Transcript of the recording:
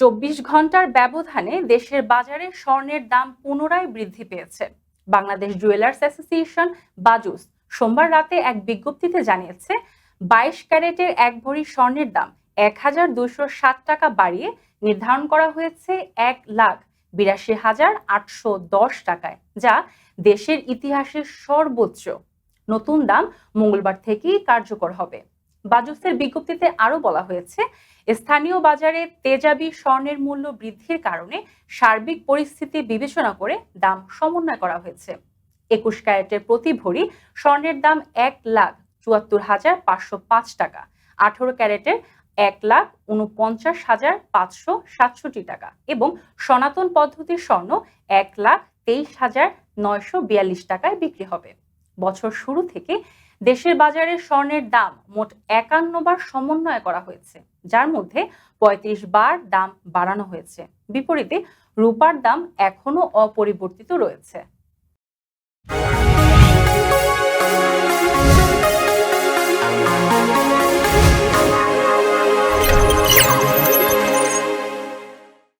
চব্বিশ ঘণ্টার ব্যবধানে দেশের বাজারে স্বর্ণের দাম পুনরায় বৃদ্ধি পেয়েছে। বাংলাদেশ জুয়েলার্স অ্যাসোসিয়েশন, বাজুস, সোমবার রাতে এক বিজ্ঞপ্তিতে জানিয়েছে, বাইশ ক্যারেটের এক ভরি স্বর্ণের দাম এক হাজার দুশো ষাট টাকা বাড়িয়ে নির্ধারণ করা হয়েছে এক লাখ বিরাশি হাজার আটশো দশ টাকায়, যা দেশের ইতিহাসের সর্বোচ্চ। নতুন দাম মঙ্গলবার থেকেই কার্যকর হবে। বাজুসের বিজ্ঞপ্তিতে আরও বলা হয়েছে, স্থানীয় বাজারে তেজাবি স্বর্ণের মূল্য বৃদ্ধির কারণে সার্বিক পরিস্থিতি বিবেচনা করে দাম সমন্বয় করা হয়েছে। একুশ ক্যারেটের প্রতি ভরি স্বর্ণের দাম এক লাখ চুয়াত্তর হাজার পাঁচশো পাঁচ টাকা, আঠারো ক্যারেটের এক লাখ উনপঞ্চাশ হাজার পাঁচশো সাতষট্টি টাকা এবং সনাতন পদ্ধতির স্বর্ণ এক লাখ তেইশ হাজার নয়শো বিয়াল্লিশ টাকায় বিক্রি হবে। বছর শুরু থেকে দেশের বাজারে স্বর্ণের দাম মোট একান্ন বার সমন্বয় করা হয়েছে, যার মধ্যে পঁয়ত্রিশ বার দাম বাড়ানো হয়েছে। বিপরীতে রূপার দাম এখনও অপরিবর্তিত রয়েছে।